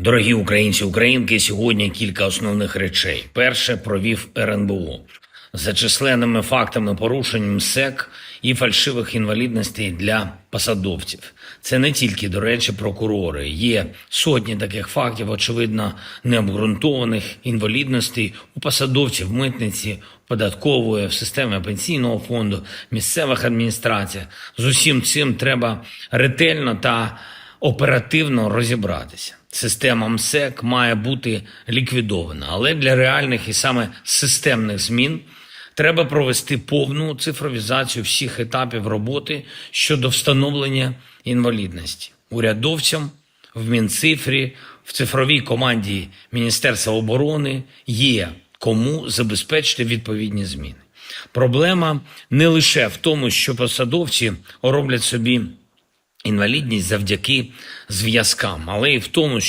Дорогі українці, українки, сьогодні кілька основних речей. Перше провів РНБО за численними фактами порушень МСЕК і фальшивих інвалідностей для посадовців. Це не тільки, до речі, прокурори. Є сотні таких фактів, очевидно, необґрунтованих інвалідностей у посадовців митниці, податкової, в системі пенсійного фонду, місцевих адміністраціях. З усім цим треба ретельно та оперативно розібратися. Система МСЕК має бути ліквідована, але для реальних і саме системних змін треба провести повну цифровізацію всіх етапів роботи щодо встановлення інвалідності урядовцям в Мінцифрі, в цифровій команді Міністерства оборони є кому забезпечити відповідні зміни. Проблема не лише в тому, що посадовці роблять собі інвалідність завдяки зв'язкам, але і в тому, що